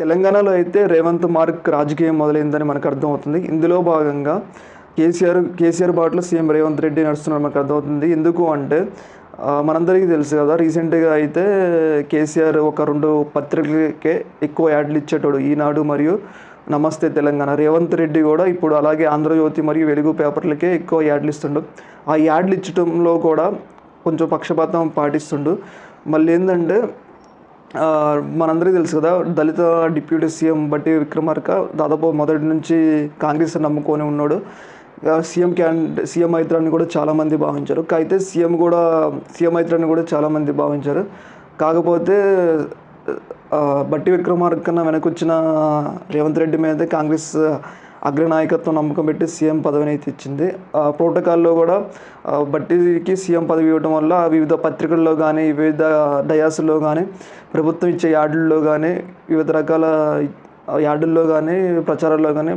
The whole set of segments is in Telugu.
తెలంగాణలో అయితే రేవంత్ మార్క్ రాజకీయం మొదలైందని మనకు అర్థమవుతుంది. ఇందులో భాగంగా కేసీఆర్ కేసీఆర్ బాటలో సీఎం రేవంత్ రెడ్డి నడుస్తున్నారు మనకు అర్థమవుతుంది. ఎందుకు అంటే మనందరికీ తెలుసు కదా రీసెంట్గా అయితే కేసీఆర్ ఒక రెండు పత్రికలకే ఎక్కువ యాడ్లు ఇచ్చేటోడు ఈనాడు మరియు నమస్తే తెలంగాణ. రేవంత్ రెడ్డి కూడా ఇప్పుడు అలాగే ఆంధ్రజ్యోతి మరియు వెలుగు పేపర్లకే ఎక్కువ యాడ్లు ఇస్తుండు. ఆ యాడ్లు ఇచ్చటంలో కూడా కొంచెం పక్షపాతం పాటిస్తుండు. మళ్ళీ ఏంటంటే మనందరికీ తెలుసు కదా దళిత డిప్యూటీ సీఎం బట్టి విక్రమార్క దాదాపు మొదటి నుంచి కాంగ్రెస్ నమ్ముకొని ఉన్నాడు. సీఎం క్యాండి సీఎం అవుతారని కూడా చాలామంది భావించారు. అయితే సీఎం కూడా సీఎం అవుతారని కూడా చాలామంది భావించారు. కాకపోతే బట్టి విక్రమార్క కన్నా వచ్చిన రేవంత్ రెడ్డి మీద కాంగ్రెస్ అగ్రనాయకత్వం నమ్మకం పెట్టి సీఎం పదవిని అయితే ఇచ్చింది. ప్రోటోకాల్లో కూడా ఆ, బట్టికి సీఎం పదవి ఇవ్వడం వల్ల వివిధ పత్రికల్లో కానీ వివిధ డయాస్లో కానీ ప్రభుత్వం ఇచ్చే యార్డుల్లో కానీ వివిధ రకాల యార్డుల్లో కానీ ప్రచారాల్లో కానీ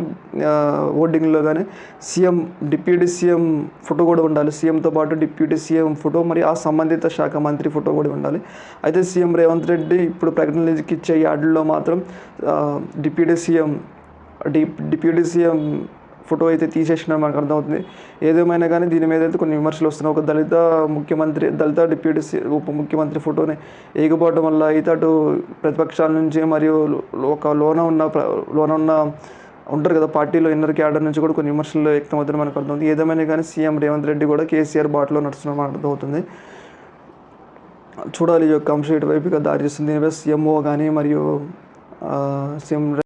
ఓటింగ్లో కానీ సీఎం డిప్యూటీ సీఎం ఫోటో కూడా ఉండాలి. సీఎంతో పాటు డిప్యూటీ సీఎం ఫోటో మరి ఆ సంబంధిత శాఖ మంత్రి ఫోటో కూడా ఉండాలి. అయితే సీఎం రేవంత్ రెడ్డి ఇప్పుడు ప్రకటనలకి ఇచ్చే యార్డుల్లో మాత్రం deputy CM deputy CM photo అయితే తీసేసిన మనకు అర్థమవుతుంది. ఏదేమైనా కానీ దీని మీద అయితే కొన్ని విమర్శలు వస్తున్నాయి. ఒక దళిత ముఖ్యమంత్రి దళిత డిప్యూటీ సీ ఉప ముఖ్యమంత్రి ఫోటోని ఏగిపోవడం వల్ల అయితే అటు ప్రతిపక్షాల నుంచి మరియు ఒక లోన ఉన్న లోన ఉన్న ఉంటారు కదా పార్టీలో ఇన్నర్ క్యాడర్ నుంచి కూడా కొన్ని విమర్శలు వ్యక్తమవుతుంది మనకు అర్థమవుతుంది. ఏదేమైనా కానీ సీఎం రేవంత్ రెడ్డి కూడా కేసీఆర్ బాటలో నడుస్తున్న మనకు అర్థమవుతుంది. చూడాలి ఈ యొక్క అంశం ఇటువైపుగా దారి చేస్తుంది దీనిపై సీఎంఓ కానీ మరియు సీఎం